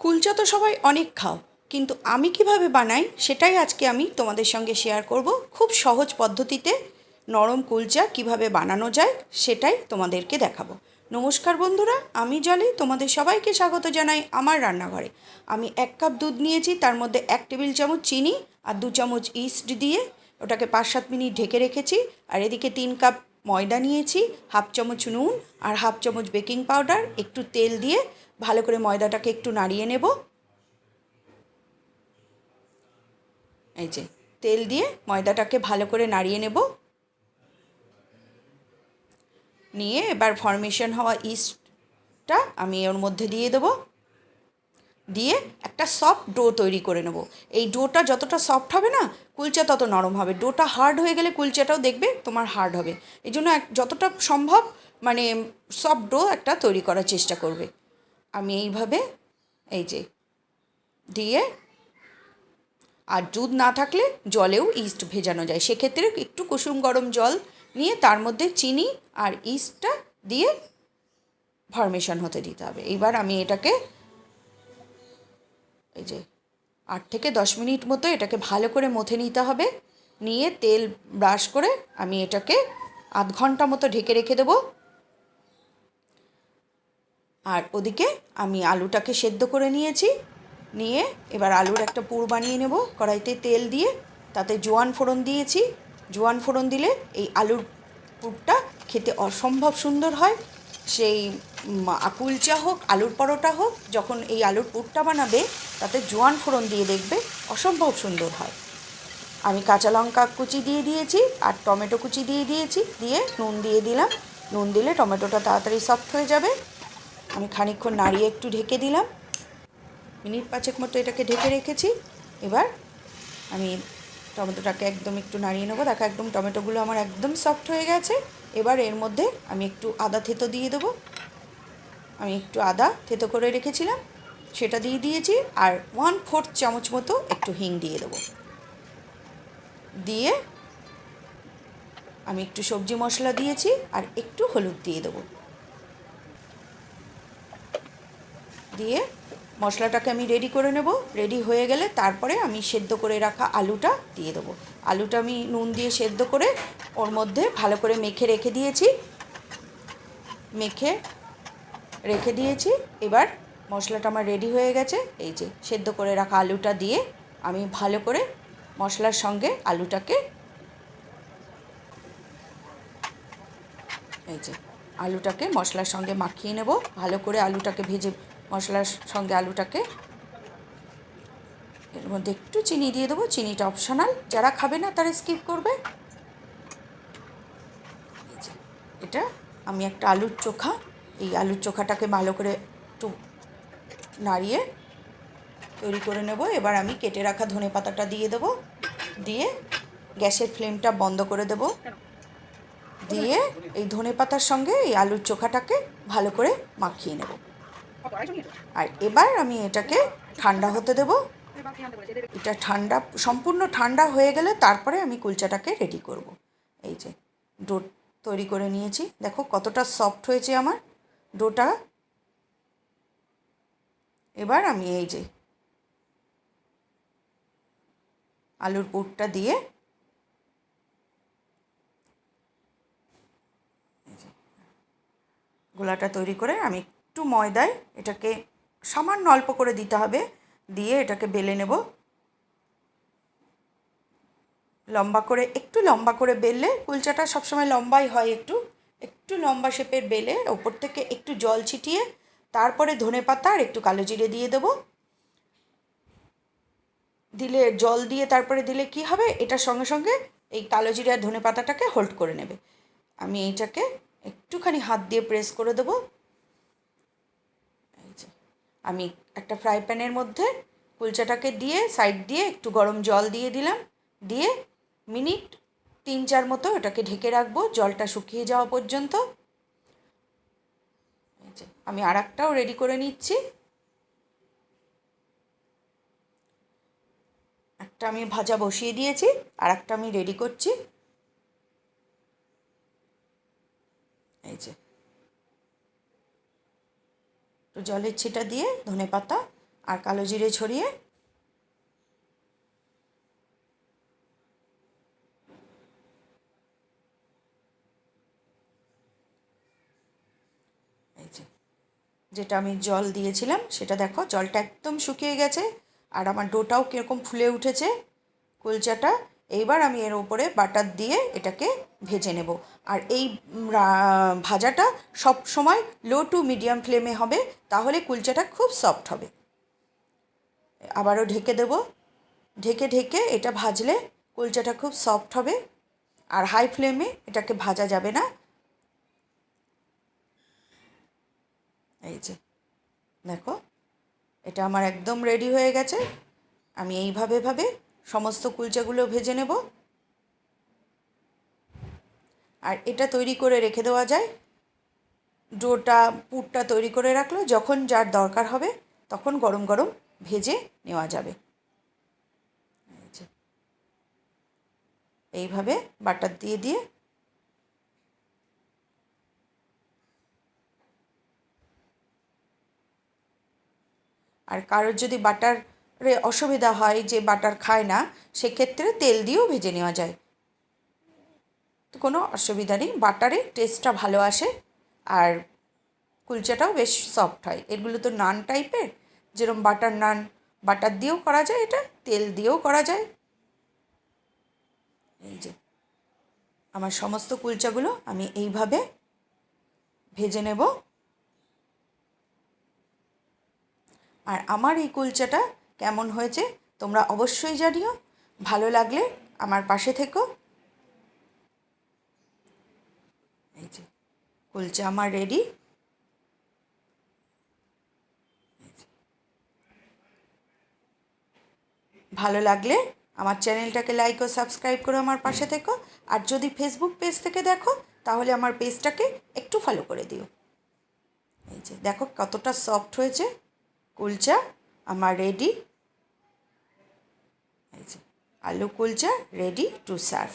কুলচা তো সবাই অনেক খাও, কিন্তু আমি কীভাবে বানাই সেটাই আজকে আমি তোমাদের সঙ্গে শেয়ার করব। খুব সহজ পদ্ধতিতে নরম কুলচা কীভাবে বানানো যায় সেটাই তোমাদেরকে দেখাবো। নমস্কার বন্ধুরা, আমি জলে, তোমাদের সবাইকে স্বাগত জানাই আমার রান্নাঘরে। আমি এক কাপ দুধ নিয়েছি, তার মধ্যে এক টেবিল চামচ চিনি আর দু চামচ ইস্ট দিয়ে ওটাকে পাঁচ সাত মিনিট ঢেকে রেখেছি। আর এদিকে তিন কাপ ময়দা নিয়েছি, হাফ চামচ নুন আর হাফ চামচ বেকিং পাউডার, একটু তেল দিয়ে ভালো করে ময়দাটাকে একটু নাড়িয়ে নেব। এই যে, তেল দিয়ে ময়দাটাকে ভালো করে নাড়িয়ে নেব। নিয়ে এবার ফরমেশন হওয়া ইস্টটা আমি ওর মধ্যে দিয়ে দেবো। দিয়ে একটা সফট ডো তৈরি করে নেব। এই ডোটা যতটা সফট হবে না, কুলচা তত নরম হবে। ডোটা হার্ড হয়ে গেলে কুলচাটাও দেখবে তোমার হার্ড হবে। এই জন্য যতটা সম্ভব মানে সফট ডো একটা তৈরি করার চেষ্টা করবে। আমি এইভাবে এই যে দিয়ে আর দুধ না থাকলে জলেও ইস্ট ভেজানো যায়। সেক্ষেত্রে একটু কুসুম গরম জল নিয়ে তার মধ্যে চিনি আর ইস্টটা দিয়ে ফরমেশন হতে দিতে হবে। এবার আমি এটাকে এই যে আট থেকে দশ মিনিট মতো এটাকে ভালো করে মথে নিতে হবে। নিয়ে তেল ব্রাশ করে আমি এটাকে আধ ঘণ্টা মতো ঢেকে রেখে দেবো। আর ওদিকে আমি আলুটাকে সেদ্ধ করে নিয়েছি। নিয়ে এবার আলুর একটা পুর বানিয়ে নেব কড়াইতে তেল দিয়ে। তাতে জোয়ান ফোড়ন দিয়েছি। জোয়ান ফোড়ন দিলে এই আলুর পুরটা খেতে অসম্ভব সুন্দর হয়। সেই কুলচা হোক, আলুর পরোটা হোক, যখন এই আলুর পুরটা বানাবে, তাতে জোয়ান ফোড়ন দিয়ে দেখবে, অসম্ভব সুন্দর হয়। আমি কাঁচা লঙ্কা কুচি দিয়ে দিয়েছি, আর টমেটো কুচি দিয়ে দিয়েছি, দিয়ে নুন দিয়ে দিলাম। নুন দিলে টমেটোটা তাড়াতাড়ি সফট হয়ে যাবে। আমি খানিকক্ষণ নাড়িয়ে একটু ঢেকে দিলাম। মিনিট পাঁচেক মতো এটাকে ঢেকে রেখেছি। এবার আমি টমেটোটাকে একদম একটু নাড়িয়ে নেব। দেখো, একদম টমেটোগুলো আমার একদম সফট হয়ে গেছে। এবার এর মধ্যে আমি একটু আদা থেতো দিয়ে দেবো। আমি একটু আদা থেতো করে রেখেছিলাম, সেটা দিয়ে দিয়েছি, আর ওয়ান ফোর্থ চামচ মতো একটু হিং দিয়ে দেবো। দিয়ে আমি একটু সবজি মশলা দিয়েছি, আর একটু হলুদ দিয়ে দেবো। দিয়ে মশলাটাকে আমি রেডি করে নেব। রেডি হয়ে গেলে তারপরে আমি সেদ্ধ করে রাখা আলুটা দিয়ে দেবো। আলুটা আমি নুন দিয়ে সেদ্ধ করে ওর মধ্যে ভালো করে মেখে রেখে দিয়েছি। মেখে রেখে দিয়েছি। এবার মশলাটা আমার রেডি হয়ে গেছে। এই যে সেদ্ধ করে রাখা আলুটা দিয়ে আমি ভালো করে মশলার সঙ্গে আলুটাকে এই যে আলুটাকে মশলার সঙ্গে মাখিয়ে নেব। ভালো করে আলুটাকে ভেজে মশলার সঙ্গে আলুটাকে। এর মধ্যে একটু চিনি দিয়ে দেবো। চিনিটা অপশনাল যারা খাবে না, তারা স্কিপ করবে। এটা আমি একটা আলুর চোখা। এই আলুর চোখাটাকে ভালো করে একটু নাড়িয়ে তৈরি করে নেব। এবার আমি কেটে রাখা ধনে পাতাটা দিয়ে দেবো। দিয়ে গ্যাসের ফ্লেমটা বন্ধ করে দেব। দিয়ে এই ধনে পাতার সঙ্গে এই আলুর চোখাটাকে ভালো করে মাখিয়ে নেব। আর এবার আমি এটাকে ঠান্ডা হতে দেব। এটা ঠান্ডা, সম্পূর্ণ ঠান্ডা হয়ে গেলে তারপরে আমি কুলচাটাকে রেডি করব। এই যে ডো তৈরি করে নিয়েছি। দেখো কতটা সফট হয়েছে আমার। ডোটা এবার আমি এই যে, আলুর পুরটা দিয়ে গোলাটা তৈরি করে আমি একটু ময়দায় এটাকে সামান্য অল্প করে দিতে হবে, দিয়ে এটাকে বেলে নেব। লম্বা করে, একটু লম্বা করে বেললে কুলচাটা সবসময় লম্বাই হয় একটু একটু লম্বা শেপের বেলে, ওপর থেকে একটু জল ছিটিয়ে, তারপরে ধনে পাতা আর একটু কালো জিরে দিয়ে দেবো। দিলে জল দিয়ে তারপরে দিলে কি হবে? এটার সঙ্গে সঙ্গে এই কালো জিরে আর ধনে পাতাটাকে হোল্ড করে নেবে। আমি এইটাকে একটুখানি হাত দিয়ে প্রেস করে দেবো। আমি একটা ফ্রাই প্যানের মধ্যে কুলচাটাকে দিয়ে সাইড দিয়ে একটু গরম জল দিয়ে দিলাম। দিয়ে মিনিট তিন চার মতো ওটাকে ঢেকে রাখব, জলটা শুকিয়ে যাওয়া পর্যন্ত। আমি আর একটাও রেডি করে নিচ্ছি। একটা আমি ভাজা বসিয়ে দিয়েছি আর একটা আমি রেডি করছি। এই যে জলের ছিটা দিয়ে ধনে পাতা আর কালো জিরে ছড়িয়ে যেটা আমি জল দিয়েছিলাম, সেটা দেখো, জলটা একদম শুকিয়ে গেছে, আর আমার ডোটাও কীরকম ফুলে উঠেছে, কুলচাটা। এইবার আমি এর উপরে বাটার দিয়ে এটাকে ভেজে নেব। আর এই ভাজাটা সব সময় লো টু মিডিয়াম ফ্লেমে হবে, তাহলে কুলচাটা খুব সফট হবে। আবারও ঢেকে দেব। ঢেকে ঢেকে এটা ভাজলে কুলচাটা খুব সফট হবে, আর হাই ফ্লেমে এটাকে ভাজা যাবে না। এই যে, দেখো, এটা আমার একদম রেডি হয়ে গেছে। আমি এইভাবে ভাবে সমস্ত কুলচাগুলো ভেজে নেব। আর এটা তৈরি করে রেখে দেওয়া যায়। ডোটা, পুরটা তৈরি করে রাখল। যখন যার দরকার হবে, তখন গরম গরম ভেজে নেওয়া যাবে। এইভাবে বাটার দিয়ে দিয়ে আর কারোর যদি বাটারে অসুবিধা হয় যে বাটার খায় না, সেক্ষেত্রে তেল দিয়েও ভেজে নেওয়া যায়। তো কোনো অসুবিধা নেই, বাটারে টেস্টটা ভালো আসে আর কুলচাটাও বেশ সফট হয়। এগুলো তো নান টাইপের যেরকম বাটার নান, বাটার দিয়েও করা যায় এটা, তেল দিয়েও করা যায়। এই যে, আমার সমস্ত কুলচাগুলো আমি এইভাবে ভেজে নেব। আর আমার এই কুলচাটা কেমন হয়েছে তোমরা অবশ্যই জানিও। ভালো লাগলে আমার পাশে থেকো। এই যে, কুলচা আমার রেডি ভালো লাগলে আমার চ্যানেলটাকে লাইক ও সাবস্ক্রাইব করে আমার পাশে থেকো। আর যদি ফেসবুক পেজ থেকে দেখো, তাহলে আমার পেজটাকে একটু ফলো করে দিও। এই যে, দেখো কতটা সফট হয়েছে। কুলচা, আমার রেডি আলু কুলচা রেডি টু সার্ভ